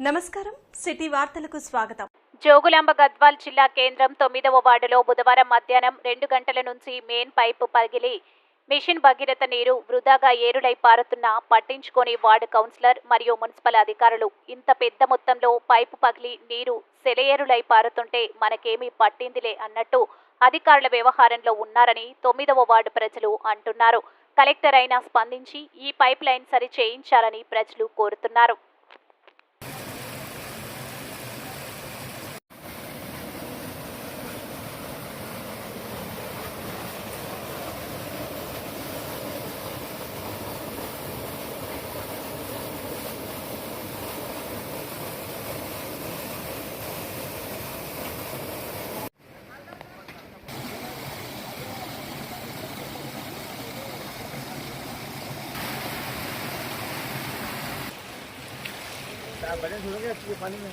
నమస్కారం. సిటీ వార్తలకు స్వాగతం. జోగులాంబ గద్వాల్ జిల్లా కేంద్రం తొమ్మిదవ వార్డులో బుధవారం మధ్యాహ్నం రెండు గంటల నుంచి మెయిన్ పైపు పగిలి మిషన్ భగీరథ నీరు వృధాగా ఏరులై పారుతున్నా పట్టించుకొని వార్డు కౌన్సిలర్ మరియు మున్సిపల్ అధికారులు ఇంత పెద్ద మొత్తంలో పైపు పగిలి నీరు సెలయేరులై పారుతుంటే మనకేమీ పట్టిందిలే అన్నట్టు అధికారుల వ్యవహారంలో ఉన్నారని తొమ్మిదవ వార్డు ప్రజలు అంటున్నారు. కలెక్టర్ అయినా స్పందించి ఈ పైప్ లైన్ సరి చేయించాలని ప్రజలు కోరుతున్నారు. पानी में।